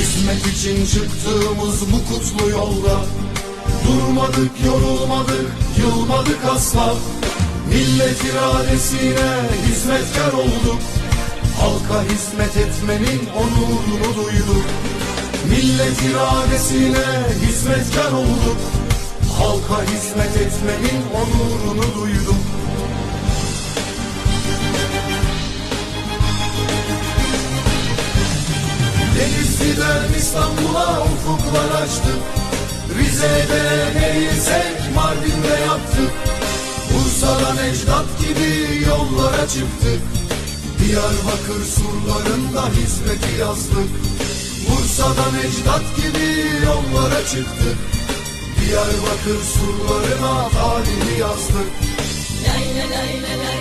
Hizmet için çıktığımız bu kutlu yolda Durmadık, yorulmadık, yılmadık asla Millet iradesine hizmetkar olduk Halka hizmet etmenin onurunu duyduk Millet iradesine hizmetkar olduk Halka hizmet etmenin onurunu Denizli'den İstanbul'a ufuklar açtık Rize'de değilsek Mardin'de yaptık Bursa'dan ecdat gibi yollara çıktık Diyarbakır surlarında hizmeti yazdık Bursa'dan ecdat gibi yollara çıktık Diyarbakır surlarına tarihi yazdık lay lay lay lay